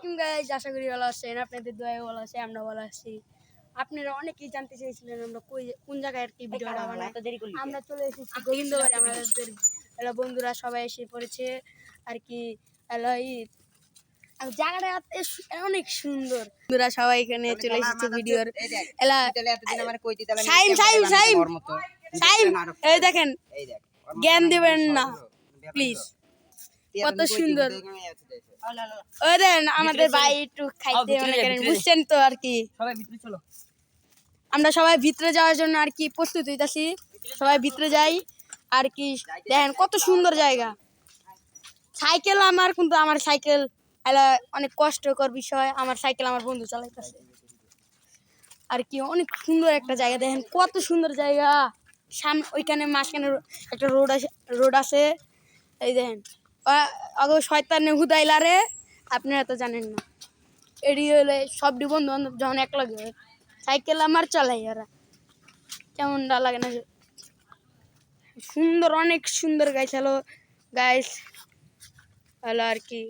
আলাইকুম গাইজ আশা করি ভালো আছেন। আপনাদের দোয়ায় ভালো আছে আমরা ভালো আছি। আপনারা অনেকেই জানতে চেয়েছিলেন আমরা কই কোন জায়গায় আর কি ভিডিওটা বানাই। আমরা চলে এসেছি গোবিন্দবাড়ি আমাদের হ্যালো বন্ধুরা সবাই এসে পড়েছে। আর কি আর জায়গাটা অনেক সুন্দর। বন্ধুরা সবাই এখানে চলে এসেছে ভিডিওর। এলা সাইম, সাইম, সাইম। সাইম এই দেখেন জ্ঞান দিবেন না প্লিজ কত সুন্দর। ওই দেন আমাদের ভাই একটু খাইতে মনে করেন বুঝছেন তো আর কি। সবাই ভিতরে চলো। আমরা সবাই ভিতরে যাওয়ার জন্য আর কি প্রস্তুত হইতাছি। সবাই ভিতরে যাই। আর কি দেখেন কত সুন্দর জায়গা। সাইকেল আমার কিন্তু আমার সাইকেল এলা অনেক কষ্টকর বিষয়। আমার সাইকেল আমার বন্ধু চালাইতেছে। আর কি অনেক সুন্দর একটা জায়গা। দেখেন কত সুন্দর জায়গা। সামনে ওইখানে মাঝখানে একটা রোড আছে রোড আছে। এই দেখেন আগে শয়তানে হুদাইলারে আপনারা তো জানেন না। এডি হলে সবটি বন্ধু বান্ধব যখন এক লাগে সাইকেল আমার চালাই ওরা। কেমন ডা লাগে না সুন্দর, অনেক সুন্দর গাইছ হলো গাইস হলো আর কি।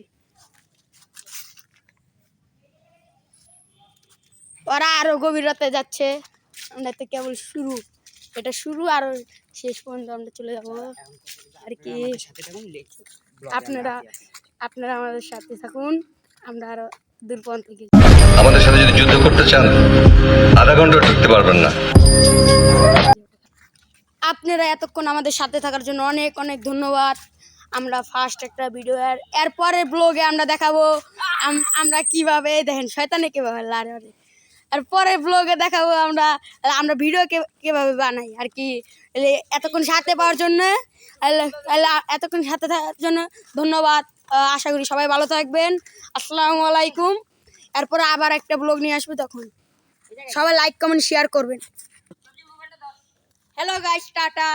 ওরা আরও গভীরতে যাচ্ছে। আমরা তো কেবল শুরু। এটা শুরু আর শেষ পর্যন্ত আমরা চলে যাব। আর কি। আপনারা আপনারা আমাদের সাথে থাকুন। আমরা আরও দূর পর্যন্ত আমাদের সাথে যদি যুদ্ধ করতে চান আধা ঘণ্টা টিকতে পারবেন না। আপনারা এতক্ষণ আমাদের সাথে থাকার জন্য অনেক অনেক ধন্যবাদ। আমরা ফার্স্ট একটা ভিডিও আর এরপরের ব্লগে আমরা দেখাবো। আম- আমরা কীভাবে দেখেন শয়তানে কীভাবে লারে। আর পরের ব্লগে দেখাবো আমরা আমরা ভিডিও কীভাবে বানাই, আর কি এতক্ষণ সাথে পাওয়ার জন্য এতক্ষণ সাথে থাকার জন্য ধন্যবাদ আশা করি সবাই ভালো থাকবেন, আসসালামু আলাইকুম, এরপরে আবার একটা ব্লগ নিয়ে আসব তখন। সবাই লাইক কমেন্ট শেয়ার করবেন। Hello guys tata.